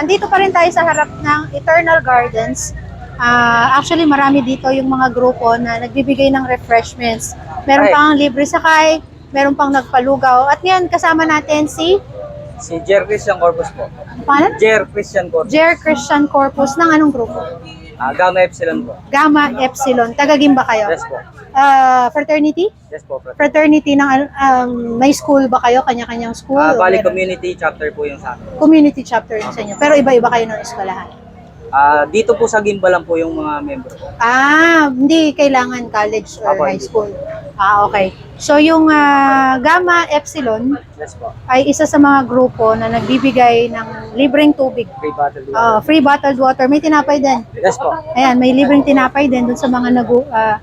andito pa rin tayo sa harap ng Eternal Gardens. Ah, actually, marami dito yung mga grupo na nagbibigay ng refreshments. Meron Right. pang libre sakay, meron pang nagpalugaw. At ngayon, kasama natin si, Si Jer Christian Corpus po. ano pangalan? Jer Christian Corpus. Jer Christian Corpus ng anong grupo? Ah, Gamma Epsilon po. Gamma Epsilon. Taga-Gimba kayo? Yes po. Ah, fraternity? Yes po. Frat. Fraternity ng um, may school ba kayo? Kanya-kanyang school? O Bali? Community Chapter po yung sa amin. Community chapter yung sa inyo. Pero iba-iba kayo ng eskwelahan. Ah, dito po sa Gimba lang po yung mga member ko. Ah, hindi kailangan college or Apo, high school. Ah, okay. So yung ah, Gamma Epsilon Yes po. ay isa sa mga grupo na nagbibigay ng libreng tubig. Free battle. Ah, free bottled water. May tinapay din. Yes po. Ayan, may libreng tinapay din doon sa mga nagu ah,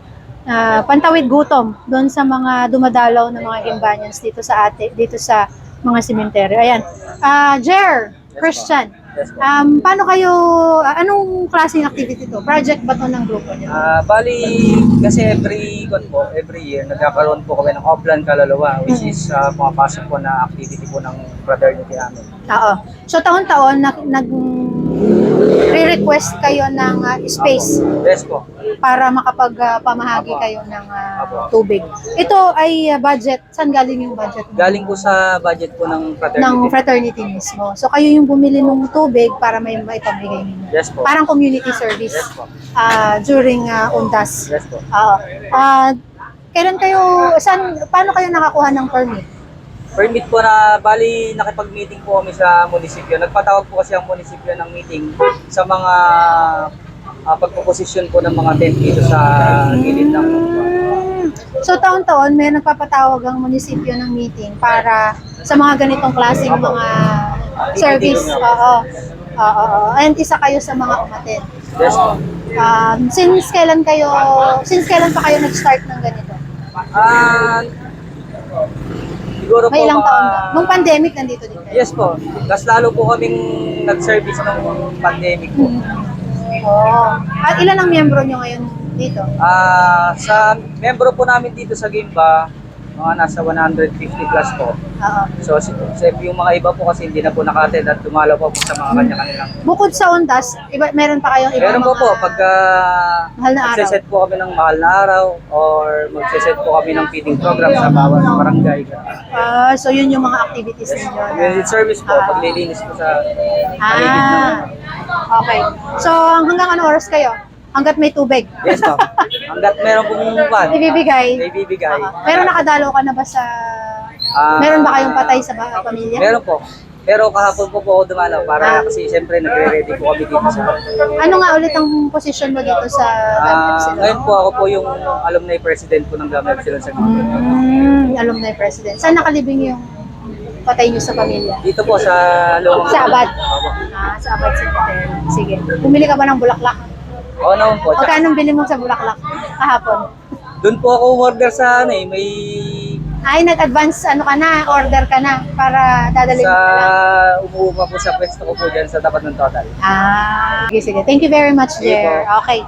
ah, pantawid gutom doon sa mga dumadalaw na mga Gimbanians dito sa ate, dito sa mga sementeryo. Ayan. Ah, Jer, Yes, Christian. Um, paano kayo, ah, anong klaseng activity to? Project ba to ng grupo niyo? Ah, bali, kasi every kon po, every year, nagkakaroon po kami ng Oplan Kaluluwa, which is ah, pumapasok po na activity po ng fraternity namin. Oo. So taon-taon nag, nag re-request kayo ng ah, space Yes po. para makapagpamahagi Apo. kayo ng Apo. tubig. Ito ay ah, budget. Saan galing yung budget? mo? Galing po sa budget po ng fraternity. ng fraternity mismo. So kayo yung bumili ng tubig para may maipamigay ninyo. Yes po. Parang community service Yes po. ah, during ah, undas. Yes po. Oo. Ah, kailan kayo, saan, paano kayo nakakuha ng permit? Permit po na, bali, nakipag-meeting po kami sa munisipyo. Nagpatawag po kasi ang munisipyo ng meeting sa mga uh, pagpuposisyon po ng mga tent dito sa gilid ng. So taon-taon may nagpapatawag ang munisipyo ng meeting para sa mga ganitong klaseng mga service. Oo. Oo. And isa kayo sa mga umaten. Yes. Um, since kailan kayo, since kailan pa kayo nag-start ng ganito? Ah, siguro po May ilang mga- taon na. Nung pandemic, nandito din kayo? Yes po. Mas lalo po kaming nag-service nung pandemic po. Hmm. Oo. At ilan ang miyembro nyo ngayon dito? Ah, sa membro po namin dito sa Gimba, mga nasa 150 plus po. Oo. So, si, si- yung mga iba po kasi hindi na po naka-attend at dumalaw pa po sa mga kanya-kanilang. Bukod sa undas, iba, meron pa kayong ibang Meron po mga... po, pagka Mahal na araw. magsiset po kami ng mahal na araw or magsiset po kami ng feeding program sa bawat barangay. Ah, so yun yung mga activities ninyo. na- Community service po, Ah. paglilinis po sa paligid ng... Ah, okay. So, hanggang ano oras kayo? Hanggat may tubig? Yes po. Hanggat meron pong pan, Ibibigay? may bibigay. Ah, pero nakadalo ka na ba sa... Ah, meron ba kayong patay sa ba- pamilya? Meron po. Pero kahapon po po ako dumalaw Ah. para kasi siyempre nagre-ready po kami dito sa... Ano nga ulit ang posisyon mo dito sa Ah, Gamma Epsilon? ngayon po ako po yung alumni president po ng Gamma Epsilon sa Gimba. Mm, alumni president. Saan nakalibing yung patay niyo sa pamilya? Dito po sa loob. Sa Abad? Ah, sa Abad Cemetery. Sige. Bumili ka ba ng bulaklak? Oo naman po. Tsaka, Magkano bili mo sa bulaklak kahapon? doon po ako order sa ano eh, may Ay, nag-advance ano ka na, order ka na para dadalhin sa mo na lang. umuwi pa po sa pwesto ko po dyan sa tapat ng total. Ah, sige, sige. Thank you very much, Sige Jer. po. Okay.